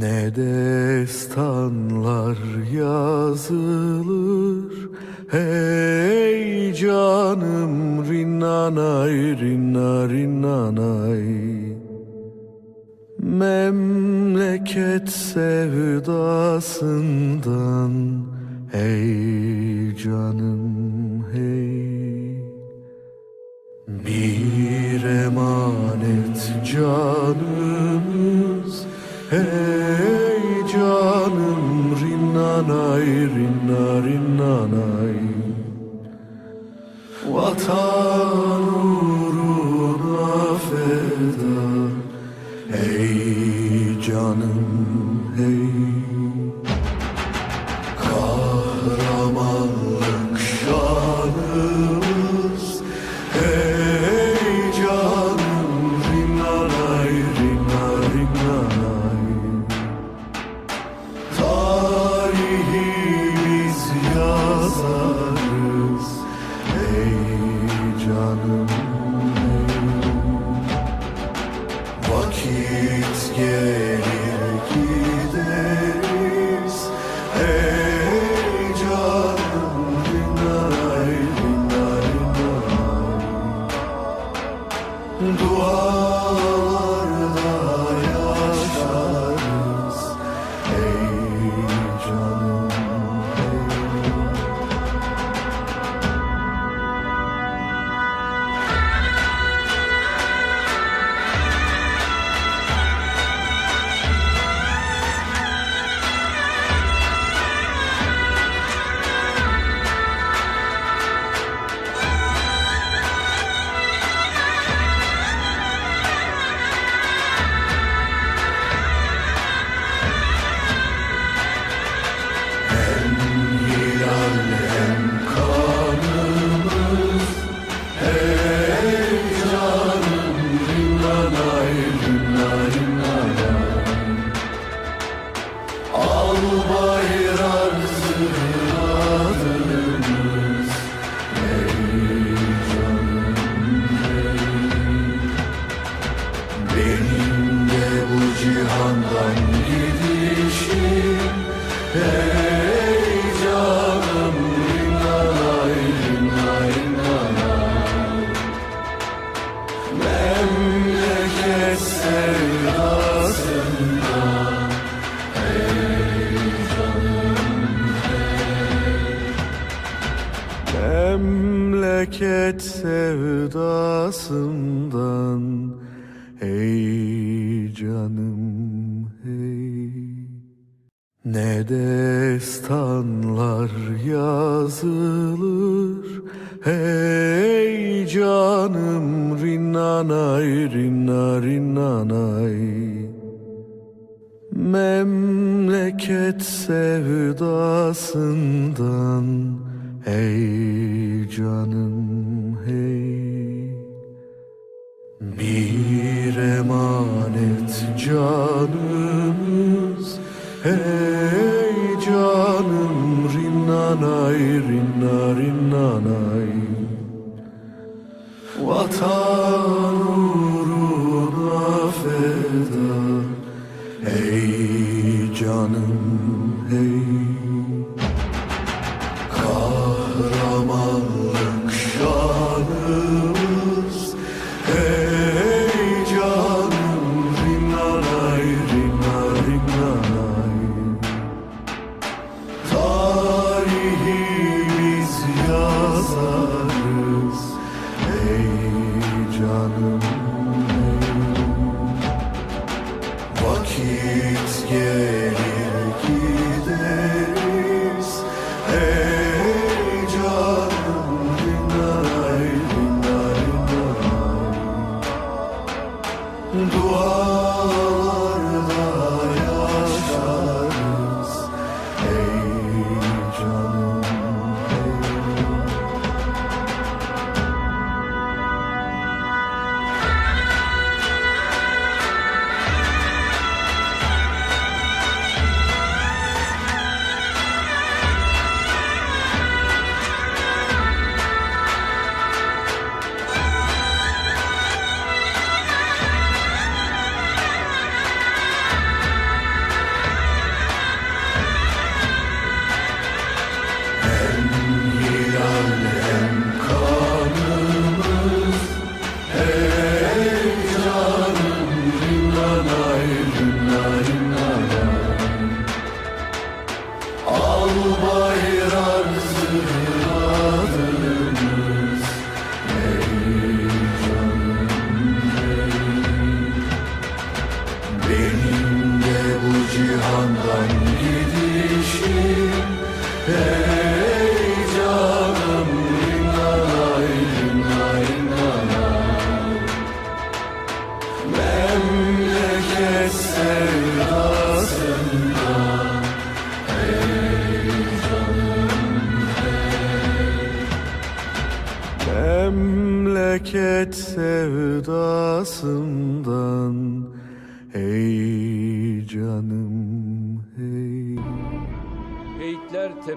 Ne destanlar yazılır? Hey canım rinnanay rinna rinnanay Memleket sevdasından Hey canım hey. Bir emanet canımız Hey rinnanay rinna rinnanay. Vatan uğruna feda Hey canım Memleket sevdasından Ey canım hey. Ne destanlar yazılır Hey canım rinnanay rinna rinnanay. Memleket sevdasından Hey canım bir emanet canımız. Hey canım rinnanay rinna rinnanay. Vatan uğruna feda. Hey canım hey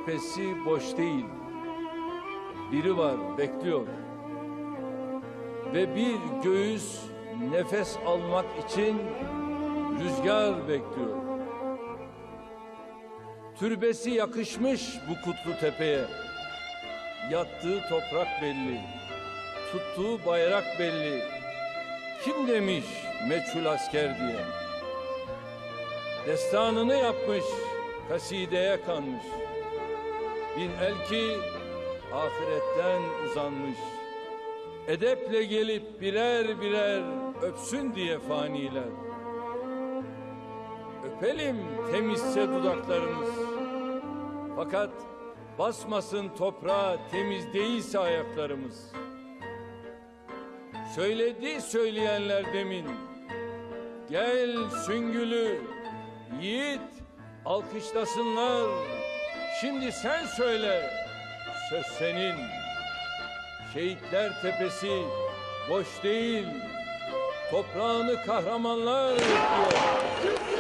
Tepesi boş değil. Biri var bekliyor. Ve bir göğüs nefes almak için rüzgar bekliyor. Türbesi yakışmış bu kutlu tepeye. Yattığı toprak belli. Tuttuğu bayrak belli. Kim demiş meçhul asker diye. Destanını yapmış, kasideye kanmış. Bin el ki ahiretten uzanmış. Edeple gelip birer birer öpsün diye faniler. Öpelim temizse dudaklarımız. Fakat basmasın toprağa temiz değilse ayaklarımız. Söyledi söyleyenler demin. Gel süngülü, yiğit, alkışlasınlar. Şimdi sen söyle, söz senin. Şehitler tepesi boş değil, toprağını kahramanlar bekliyor.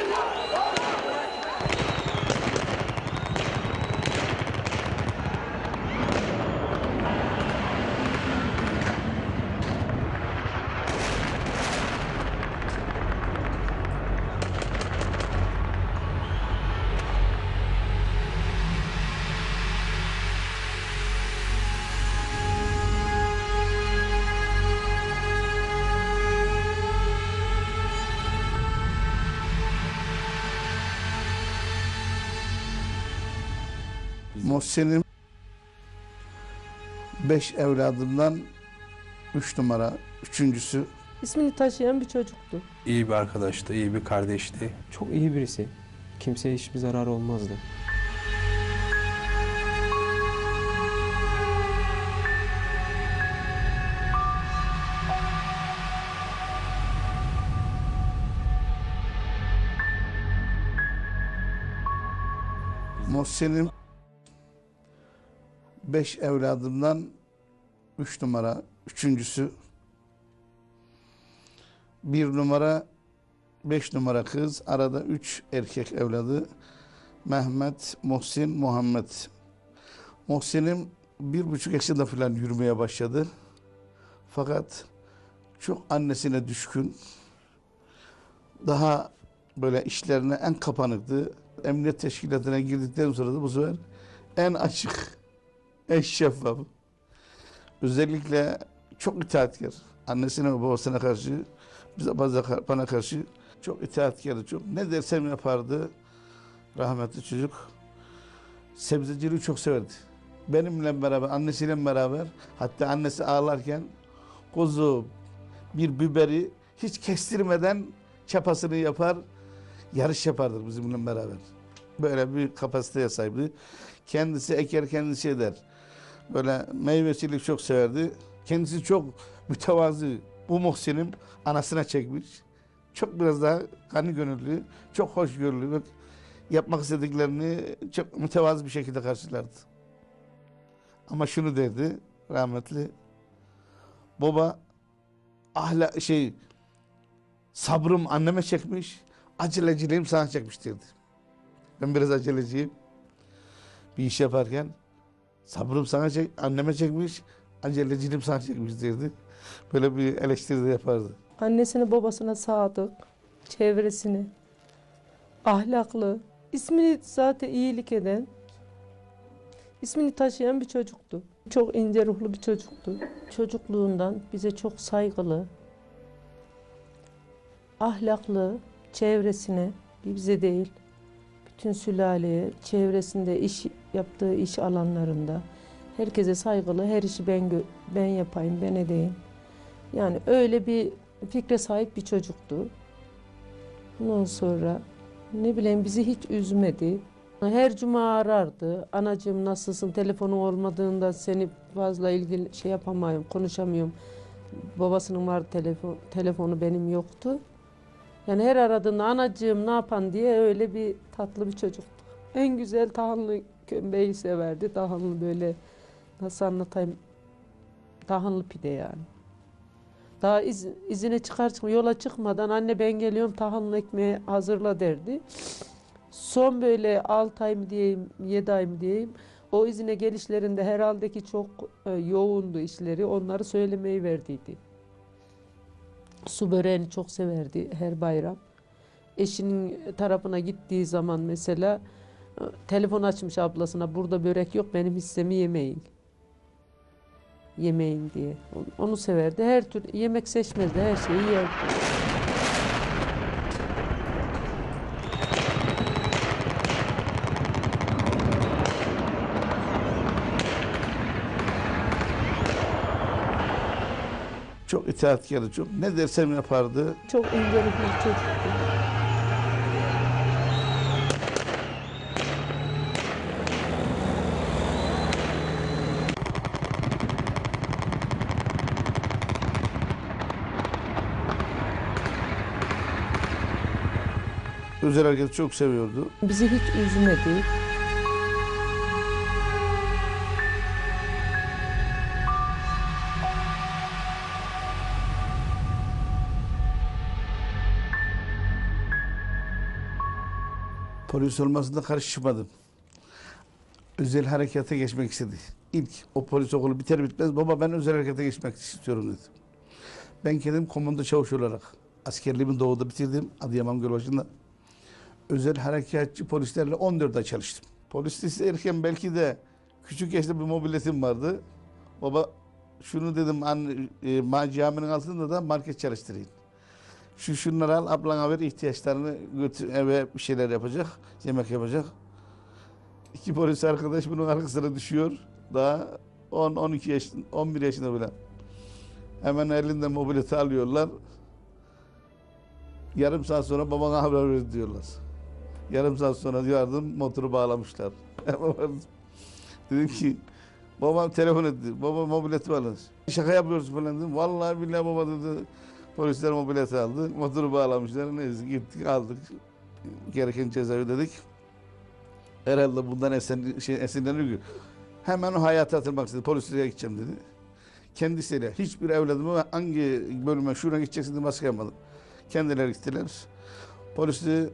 Muhsin'im beş evladımdan üç numara, üçüncüsü İsmini taşıyan bir çocuktu. İyi bir arkadaştı, iyi bir kardeşti. Çok iyi birisi. Kimseye hiçbir zarar olmazdı. Muhsin'im beş evladımdan üç numara, üçüncüsü bir numara, beş numara kız, arada üç erkek evladı Mehmet, Muhsin, Muhammed. Muhsin'im bir buçuk yaşında falan yürümeye başladı. Fakat çok annesine düşkün. Daha böyle işlerine en kapanıktı. Emniyet teşkilatına girdikten sonra da bu sefer en açık, en şeffaf. Özellikle çok itaatkar. Annesine ve babasına karşı, bize bana karşı çok itaatkardı. Çok ne dersem yapardı. Rahmetli çocuk. Sebzeciliği çok severdi. Benimle beraber, annesiyle beraber hatta annesi ağlarken kuzu bir biberi hiç kestirmeden çapasını yapar, yarış yapardık bizimle beraber. Böyle bir kapasiteye sahipti. Kendisi eker, kendisi eder. Böyle meyvecilik çok severdi. Kendisi çok mütevazı. Bu Muhsin'im anasına çekmiş. Çok biraz daha kanı gönüllü, çok hoşgörülü yapmak istediklerini çok mütevazı bir şekilde karşılardı. Ama şunu derdi rahmetli. Baba ahla şey sabrım anneme çekmiş, aceleciliğim sana çekmiş derdi. Ben biraz aceleciyim. Bir iş yaparken sabrım sana çek, anneme çekmiş, aceleciliğim sana çekmiş derdi. Böyle bir eleştiri de yapardı. Annesine babasına sadık, çevresini, ahlaklı, ismini zaten iyilik eden, ismini taşıyan bir çocuktu. Çok ince ruhlu bir çocuktu. Çocukluğundan bize çok saygılı, ahlaklı, çevresine, bize değil, bütün sülaleye, çevresinde iş yaptığı iş alanlarında herkese saygılı, her işi ben ben yapayım, ben edeyim. Yani öyle bir fikre sahip bir çocuktu. Ondan sonra ne bileyim bizi hiç üzmedi. Her cuma arardı. Anacığım nasılsın? Telefonun olmadığında seni fazla ilgili şey yapamıyorum, konuşamıyorum. Babasının var telefon, telefonu benim yoktu. Yani her aradığında anacığım ne yapan diye öyle bir tatlı bir çocuktu. En güzel tahanlı kömbeyi severdi. Tahanlı böyle nasıl anlatayım? Tahanlı pide yani. Daha iz- izine çıkar çıkma yola çıkmadan anne ben geliyorum tahanlı ekmeği hazırla derdi. Son böyle 6 ay mı diyeyim, 7 ay mı diyeyim. O izine gelişlerinde herhalde ki çok e, yoğundu işleri. Onları söylemeyi verdiydi. Su böreğini çok severdi her bayram. Eşinin tarafına gittiği zaman mesela telefon açmış ablasına burada börek yok benim hissemi yemeyin. Yemeyin diye. Onu- severdi. Her tür yemek seçmezdi. Her şeyi yerdi. Çok itaatkarı, çok ne dersem yapardı. Çok ince bir çocuktu. Özel hareketi çok seviyordu. Bizi hiç üzmedi. Polis olmasında karışmadım. Özel harekete geçmek istedi. İlk o polis okulu biter bitmez baba ben özel harekete geçmek istiyorum dedi. Ben kendim komando çavuş olarak askerliğimi doğuda bitirdim Adıyaman Gölbaşı'nda. Özel harekatçı polislerle 14 ay çalıştım. Polis erken belki de küçük yaşta bir mobiletim vardı. Baba şunu dedim anne, e, caminin altında da market çalıştırayım. Şu şunları al ablana ver ihtiyaçlarını götür eve bir şeyler yapacak, yemek yapacak. İki polis arkadaş bunun arkasına düşüyor. Daha 10 12 yaş 11 yaşında bile. Hemen elinden mobileti alıyorlar. Yarım saat sonra babana haber ver diyorlar. Yarım saat sonra yardım motoru bağlamışlar. Dedim ki babam telefon etti. Baba mobileti var. Şaka yapıyorsun falan dedim. Vallahi billahi baba dedi. Polisler mobileti aldı. Motoru bağlamışlar. Neyse gittik aldık. Gereken cezayı ödedik. Herhalde bundan esen, şey, esinleniyor ki. Hemen o hayata atılmak istedi. Polislere gideceğim dedi. Kendisiyle hiçbir evladımı hangi bölüme şuna gideceksin diye baskı yapmadım. Kendileri gittiler. Polisi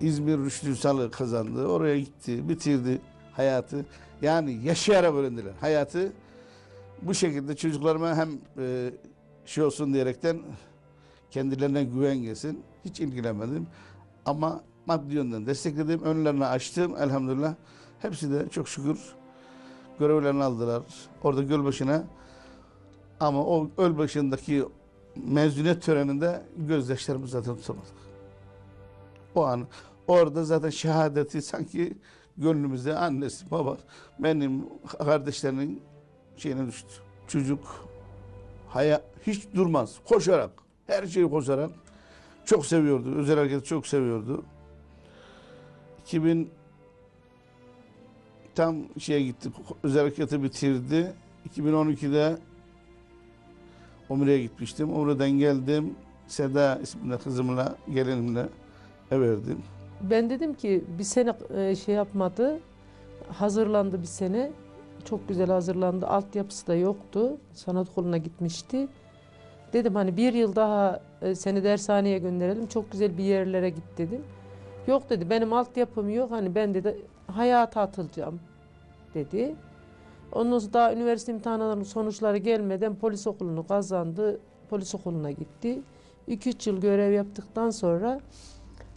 İzmir Rüştü Ünsal kazandı. Oraya gitti, bitirdi hayatı. Yani yaşayarak öğrendiler hayatı. Bu şekilde çocuklarıma hem e, şey olsun diyerekten kendilerine güven gelsin. Hiç ilgilenmedim. Ama maddi yönden destekledim. Önlerini açtım elhamdülillah. Hepsi de çok şükür görevlerini aldılar. Orada Gölbaşı'na ama o Gölbaşı'ndaki mezuniyet töreninde gözyaşlarımızı zaten tutamadık. O orada zaten şehadeti sanki gönlümüzde annesi, baba, benim kardeşlerinin şeyine düştü. Çocuk haya hiç durmaz. Koşarak, her şeyi koşarak çok seviyordu. Özel hareketi çok seviyordu. 2000 tam şeye gitti. Özel hareketi bitirdi. 2012'de Umre'ye gitmiştim. Umre'den geldim. Seda isminde kızımla, gelinimle verdim. Ben dedim ki bir sene e, şey yapmadı. Hazırlandı bir sene. Çok güzel hazırlandı. Altyapısı da yoktu. Sanat okuluna gitmişti. Dedim hani bir yıl daha e, seni dershaneye gönderelim. Çok güzel bir yerlere git dedim. Yok dedi benim altyapım yok. Hani ben dedi hayata atılacağım dedi. Ondan sonra daha üniversite imtihanlarının sonuçları gelmeden polis okulunu kazandı. Polis okuluna gitti. 2-3 yıl görev yaptıktan sonra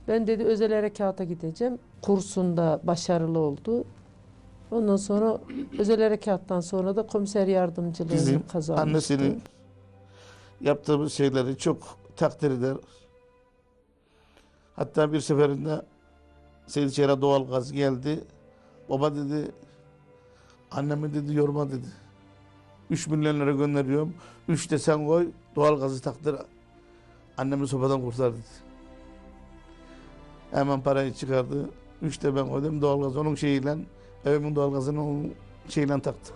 ben dedi özel harekata gideceğim. Kursunda başarılı oldu. Ondan sonra özel harekattan sonra da komiser yardımcılığını Bizim kazanmıştı. Annesinin yaptığı şeyleri çok takdir eder. Hatta bir seferinde Seyit Çeyra doğalgaz geldi. Baba dedi, annemi dedi yorma dedi. 3 milyon lira gönderiyorum. 3 de sen koy, doğalgazı taktır. Annemi sopadan kurtar dedi. Hemen parayı çıkardı. Üç de ben koydum. Doğalgaz onun şeyiyle, evimin doğalgazını onun şeyiyle taktım.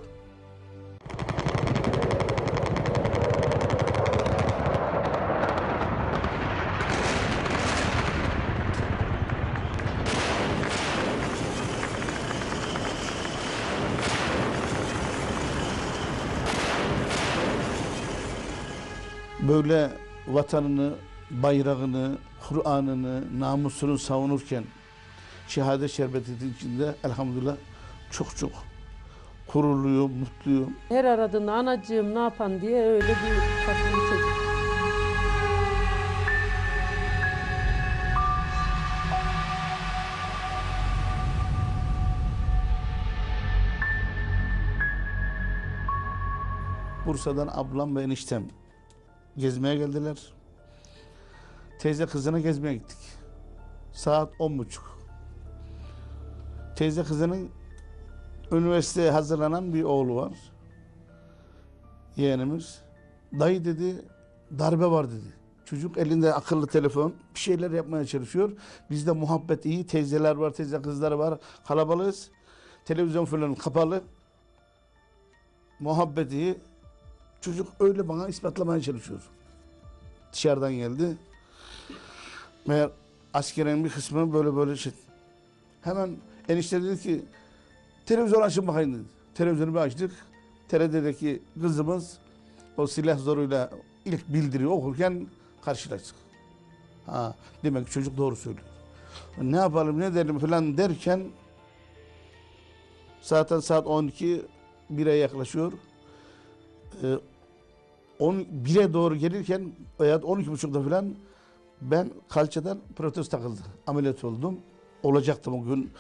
böyle vatanını, bayrağını, Kur'an'ını, namusunu savunurken şehadet şerbeti içinde elhamdülillah çok çok gururluyum, mutluyum. Her aradığında anacığım ne yapan diye öyle bir tatlı çocuk. Bursa'dan ablam ve eniştem gezmeye geldiler. Teyze kızına gezmeye gittik. Saat on buçuk. Teyze kızının üniversiteye hazırlanan bir oğlu var. Yeğenimiz. Dayı dedi darbe var dedi. Çocuk elinde akıllı telefon bir şeyler yapmaya çalışıyor. Bizde muhabbet iyi. Teyzeler var, teyze kızları var. Kalabalığız. Televizyon falan kapalı. Muhabbet iyi. Çocuk öyle bana ispatlamaya çalışıyor. Dışarıdan geldi. Meğer askerin bir kısmı böyle böyle şey. Hemen enişte dedi ki televizyon açın bakayım dedi. Televizyonu bir açtık. TRT'deki kızımız o silah zoruyla ilk bildiri okurken karşılaştık. Ha, demek ki çocuk doğru söylüyor. Ne yapalım ne edelim falan derken zaten saat 12 1'e yaklaşıyor. Ee, 10 1'e doğru gelirken veya 12.30'da falan ben kalçadan protez takıldı. Ameliyat oldum. Olacaktım o gün.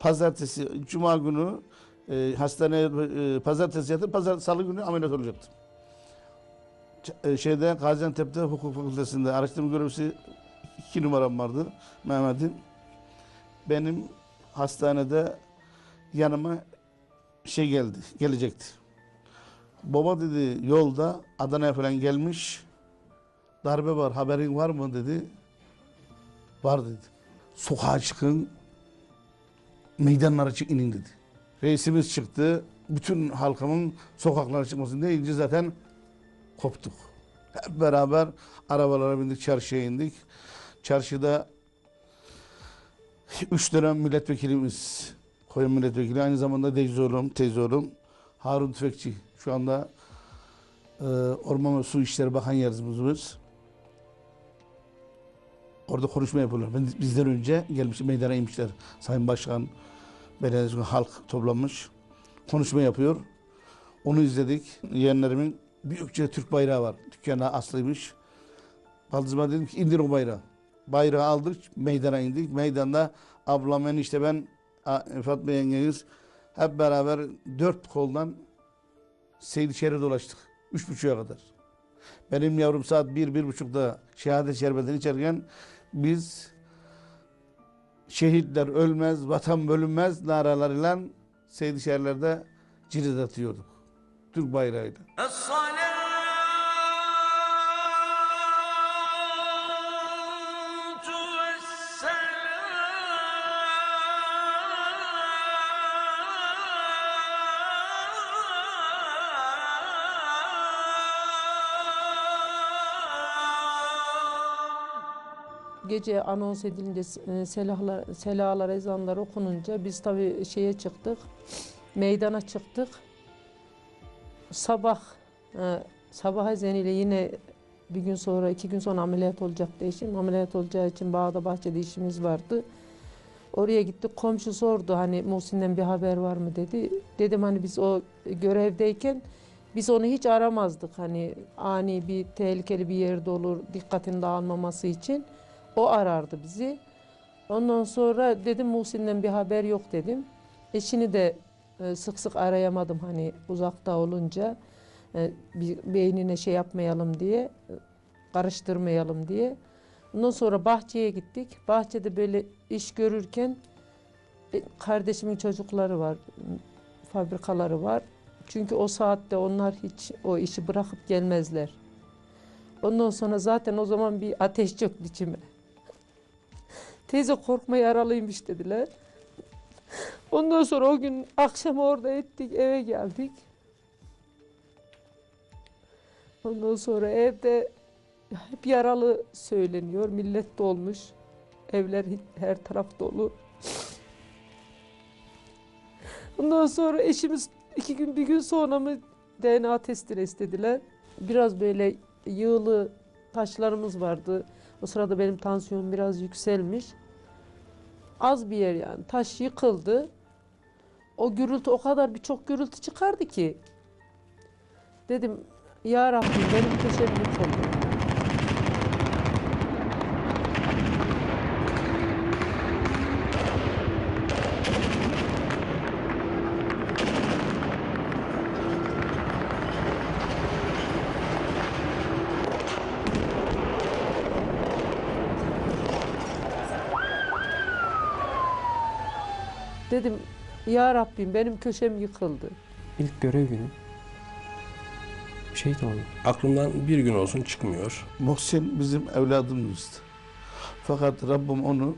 Pazartesi, cuma günü e, hastaneye e, pazartesi yatıp pazar salı günü ameliyat olacaktım. Ç- e, şeyde Gaziantep'te hukuk fakültesinde araştırma görevlisi iki numaram vardı Mehmet'in. Benim hastanede yanıma şey geldi, gelecekti. Baba dedi yolda Adana'ya falan gelmiş. Darbe var haberin var mı dedi. Var dedi. Sokağa çıkın meydanlara çık inin dedi. Reisimiz çıktı. Bütün halkımın sokaklara çıkmasını deyince zaten koptuk. Hep beraber arabalara bindik, çarşıya indik. Çarşıda üç dönem milletvekilimiz, koyun milletvekili, aynı zamanda teyze oğlum, teyze oğlum Harun Tüfekçi. Şu anda e, Orman ve Su İşleri Bakan Yardımcımız. Orada konuşma yapıyorlar. Ben, bizden önce gelmiş, meydana inmişler. Sayın Başkan, belediye halk toplanmış. Konuşma yapıyor. Onu izledik. Yeğenlerimin büyükçe Türk bayrağı var. Dükkana aslıymış. Baldızıma dedim ki indir o bayrağı. Bayrağı aldık, meydana indik. Meydanda ablam, enişte ben, Fatma yengeniz hep beraber dört koldan Seyit içeri dolaştık. Üç buçuğa kadar. Benim yavrum saat bir, bir buçukta şehadet şerbetini içerken biz şehitler ölmez, vatan bölünmez naralarıyla Seyit şehirlerde cirit atıyorduk. Türk bayrağıyla. Gece anons edilince selahlar, selahalar, ezanlar okununca biz tabii şeye çıktık. Meydana çıktık. Sabah e, sabah ezaniyle yine bir gün sonra, iki gün sonra ameliyat olacaktı eşim. Ameliyat olacağı için bağda bahçede işimiz vardı. Oraya gittik. Komşu sordu hani Muhsin'den bir haber var mı dedi. Dedim hani biz o görevdeyken biz onu hiç aramazdık. Hani ani bir tehlikeli bir yerde olur dikkatin dağılmaması için. O arardı bizi. Ondan sonra dedim Muhsin'den bir haber yok dedim. Eşini de e, sık sık arayamadım hani uzakta olunca. E, beynine şey yapmayalım diye, e, karıştırmayalım diye. Ondan sonra bahçeye gittik. Bahçede böyle iş görürken kardeşimin çocukları var, fabrikaları var. Çünkü o saatte onlar hiç o işi bırakıp gelmezler. Ondan sonra zaten o zaman bir ateş çöktü içime. Teyze korkma yaralıymış dediler. Ondan sonra o gün akşam orada ettik eve geldik. Ondan sonra evde hep yaralı söyleniyor. Millet dolmuş. Evler her taraf dolu. Ondan sonra eşimiz iki gün bir gün sonra mı DNA testini istediler. Biraz böyle yığılı taşlarımız vardı. O sırada benim tansiyonum biraz yükselmiş. Az bir yer yani. Taş yıkıldı. O gürültü o kadar birçok gürültü çıkardı ki. Dedim ya Rabbim benim köşem yıkıldı. Dedim ya Rabbim benim köşem yıkıldı. İlk görev günü şehit oldum. Aklımdan bir gün olsun çıkmıyor. Muhsin bizim evladımızdı. Fakat Rabbim onu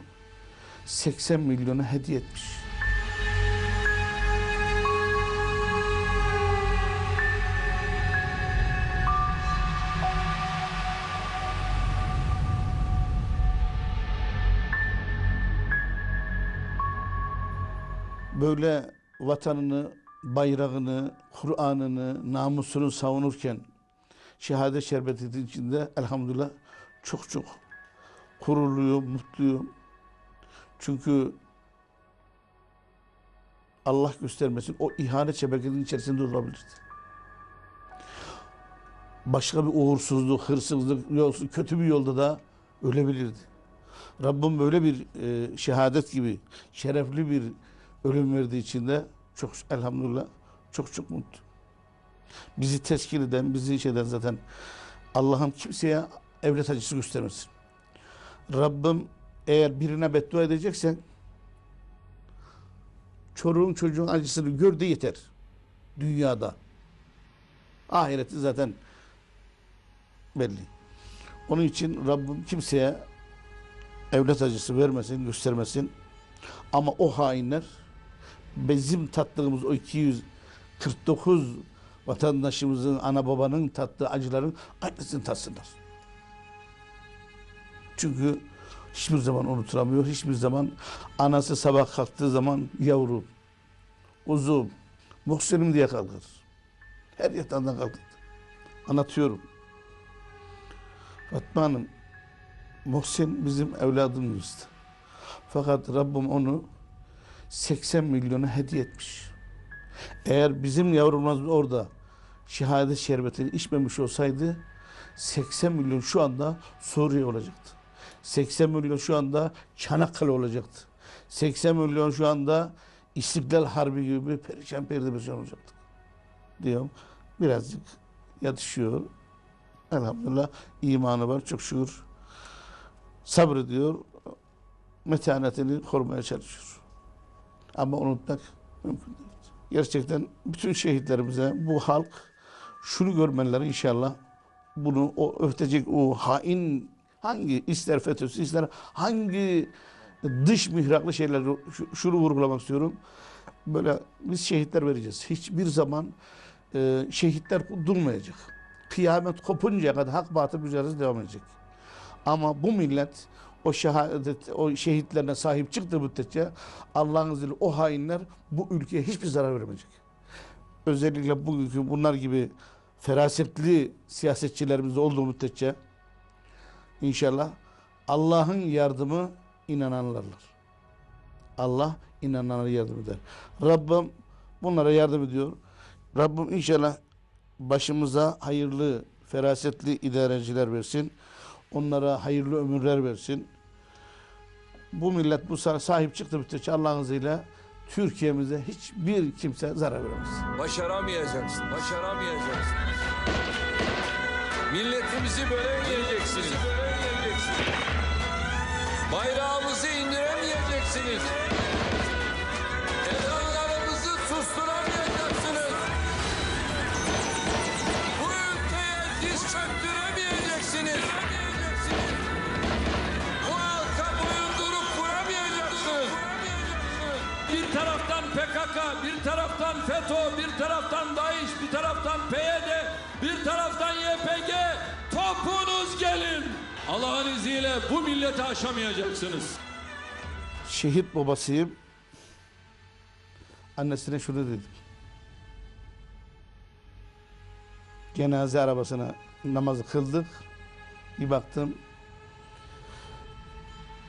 80 milyona hediye etmiş. Böyle vatanını, bayrağını, Kur'an'ını, namusunu savunurken şehadet şerbeti içinde elhamdülillah çok çok gururluyum, mutluyum. Çünkü Allah göstermesin o ihanet şebekesinin içerisinde olabilirdi. Başka bir uğursuzluk, hırsızlık, yolsuz, kötü bir yolda da ölebilirdi. Rabbim böyle bir e, şehadet gibi şerefli bir ölüm verdiği için de çok elhamdülillah çok çok mutlu. Bizi teşkil eden, bizi iş eden zaten Allah'ım kimseye evlat acısı göstermesin. Rabbim eğer birine beddua edeceksen çocuğun çocuğun acısını gör de yeter. Dünyada. Ahireti zaten belli. Onun için Rabbim kimseye evlat acısı vermesin, göstermesin. Ama o hainler bizim tattığımız o 249 vatandaşımızın, ana babanın tattığı acıların aynısını tatsınlar. Çünkü hiçbir zaman unutulamıyor. Hiçbir zaman anası sabah kalktığı zaman yavrum, uzun, muhsinim diye kalkar. Her yatağından kalkar. Anlatıyorum. Fatma Hanım, Muhsin bizim evladımızdı. Fakat Rabbim onu 80 milyona hediye etmiş. Eğer bizim yavrumuz orada şehadet şerbetini içmemiş olsaydı 80 milyon şu anda Suriye olacaktı. 80 milyon şu anda Çanakkale olacaktı. 80 milyon şu anda İstiklal Harbi gibi perişan perdebeşan olacaktı. Diyorum. Birazcık yatışıyor. Elhamdülillah imanı var çok şükür. Sabrediyor. Metanetini korumaya çalışıyor. Ama unutmak mümkün değil. Gerçekten bütün şehitlerimize bu halk şunu görmeleri inşallah bunu o ötecek o hain hangi ister FETÖ'sü ister hangi dış mihraklı şeyler şu- şunu vurgulamak istiyorum. Böyle biz şehitler vereceğiz. Hiçbir zaman e, şehitler durmayacak. Kıyamet kopuncaya kadar hak batıl mücadelesi devam edecek. Ama bu millet o şehadet, o şehitlerine sahip çıktığı müddetçe Allah'ın izniyle o hainler bu ülkeye hiçbir zarar vermeyecek. Özellikle bugünkü bunlar gibi ferasetli siyasetçilerimiz olduğu müddetçe inşallah Allah'ın yardımı inananlarlar. Allah inananlara yardım eder. Rabbim bunlara yardım ediyor. Rabbim inşallah başımıza hayırlı, ferasetli idareciler versin. Onlara hayırlı ömürler versin. Bu millet bu sa- sahip çıktı müddetçe Allah'ın izniyle Türkiye'mize hiçbir kimse zarar veremez. Başaramayacaksın, başaramayacaksın. Milletimizi bölemeyeceksiniz. Bayrağımızı indiremeyeceksiniz. PKK, bir taraftan FETÖ, bir taraftan DAEŞ, bir taraftan PYD, bir taraftan YPG. Topunuz gelin. Allah'ın izniyle bu milleti aşamayacaksınız. Şehit babasıyım. Annesine şunu dedim. Cenaze arabasına namazı kıldık. Bir baktım.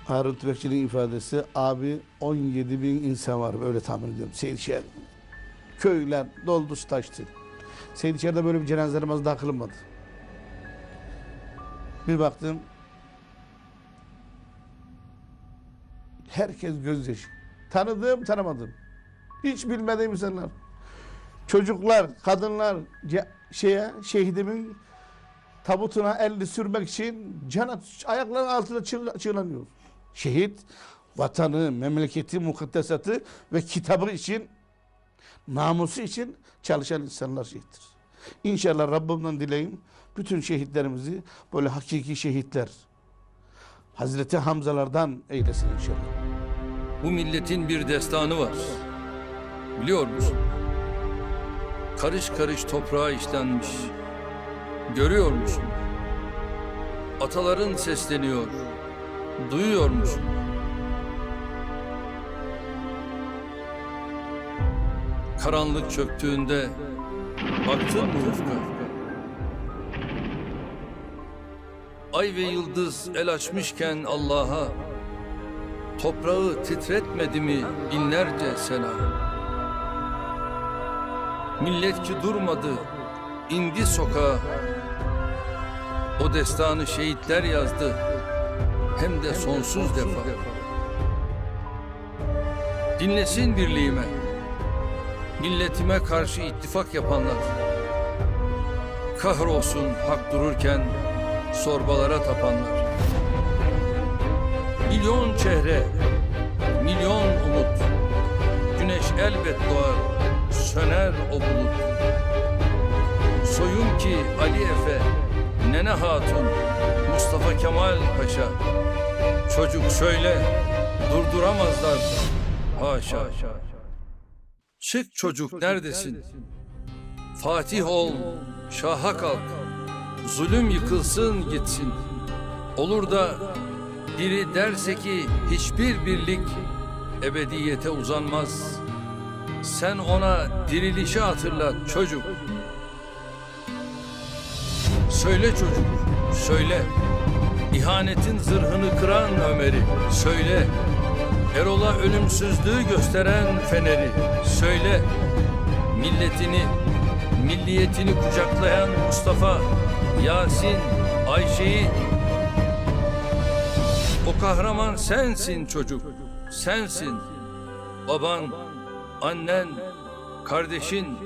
Harun Tüfekçi'nin ifadesi abi 17 bin insan var öyle tahmin ediyorum Seydişehir. Köyler doldu taştı. Seydişehir'de böyle bir cenaze namazı daha kılınmadı. Bir baktım Herkes gözyaşı. Tanıdığım tanımadım. Hiç bilmediğim insanlar. Çocuklar, kadınlar şeye şehidimin tabutuna elini sürmek için can ayaklarının altında çığla- çığlanıyor. Şehit vatanı, memleketi, mukaddesatı ve kitabı için namusu için çalışan insanlar şehittir. İnşallah Rabbimden dileyim bütün şehitlerimizi böyle hakiki şehitler Hazreti Hamzalardan eylesin inşallah. Bu milletin bir destanı var. Biliyor musun? Karış karış toprağa işlenmiş. Görüyor musun? Ataların sesleniyor. Duyuyor musun? Karanlık çöktüğünde baktın mı ufka? Ay ve yıldız el açmışken Allah'a Toprağı titretmedi mi binlerce sena? Millet ki durmadı, indi sokağa. O destanı şehitler yazdı, hem de sonsuz defa. Dinlesin birliğime, milletime karşı ittifak yapanlar. Kahrolsun hak dururken sorbalara tapanlar. Milyon çehre, milyon umut. Güneş elbet doğar, söner o bulut. Soyum ki Ali Efe, Nene Hatun, Mustafa Kemal Paşa. Çocuk söyle, durduramazlar. Haşa. Çık çocuk neredesin? Fatih ol, şaha kalk. Zulüm yıkılsın gitsin. Olur da biri derse ki hiçbir birlik ebediyete uzanmaz. Sen ona dirilişi hatırlat çocuk. Söyle çocuk, söyle. İhanetin zırhını kıran Ömer'i söyle. Erol'a ölümsüzlüğü gösteren Fener'i söyle. Milletini, milliyetini kucaklayan Mustafa, Yasin, Ayşe'yi o kahraman sensin çocuk, sensin. Baban, annen, kardeşin.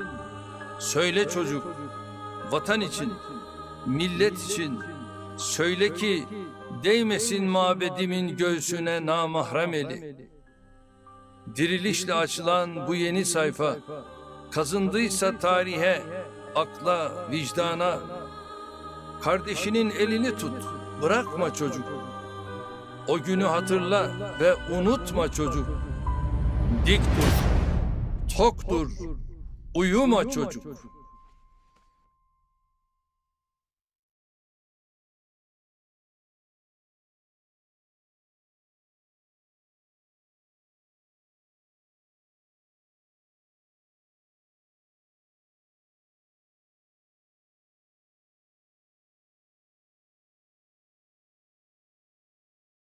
Söyle çocuk, vatan için, millet için. Söyle ki değmesin mabedimin göğsüne namahrem eli. Dirilişle açılan bu yeni sayfa, kazındıysa tarihe, akla, vicdana, kardeşinin elini tut, bırakma çocuk. O günü hatırla ve unutma çocuk. Dik dur, tok dur, uyuma çocuk.